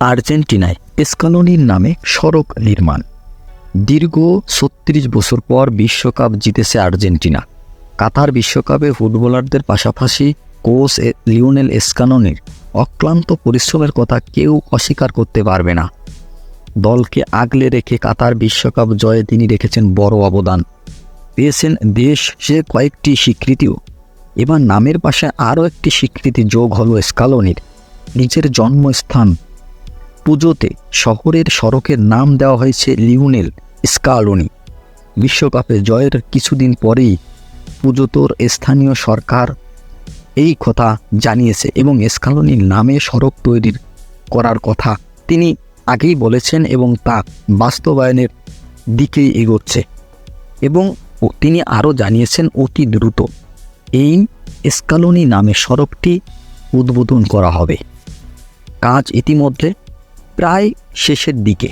আর্জেন্টিনায় এসকালোনির নামে সড়ক নির্মাণ। দীর্ঘ ছত্রিশ বছর পর বিশ্বকাপ জিতেছে আর্জেন্টিনা। কাতার বিশ্বকাপে ফুটবলারদের পাশাপাশি কোচ লিওনেল এসকানোনির অক্লান্ত পরিশ্রমের কথা কেউ অস্বীকার করতে পারবে না। দলকে আগলে রেখে কাতার বিশ্বকাপ জয়ে তিনি রেখেছেন বড় অবদান। পেয়েছেন দেশ সে কয়েকটি স্বীকৃতিও। এবার নামের পাশে আরও একটি স্বীকৃতি যোগ হলো স্কালোনির নিজের জন্মস্থান পুজোতে শহরের সড়কের নাম দেওয়া হয়েছে লিওনেল স্কালোনি। বিশ্বকাপে জয়ের কিছুদিন পরেই পুজোতোর স্থানীয় সরকার এই কথা জানিয়েছে এবং স্কালোনির নামে সড়ক তৈরির করার কথা তিনি আগেই বলেছেন এবং তা বাস্তবায়নের দিকেই এগোচ্ছে। এবং তিনি আরও জানিয়েছেন অতি দ্রুত এই স্কালোনি নামে সড়কটি উদ্বোধন করা হবে। কাজ ইতিমধ্যে প্রায় শেষের দিকে।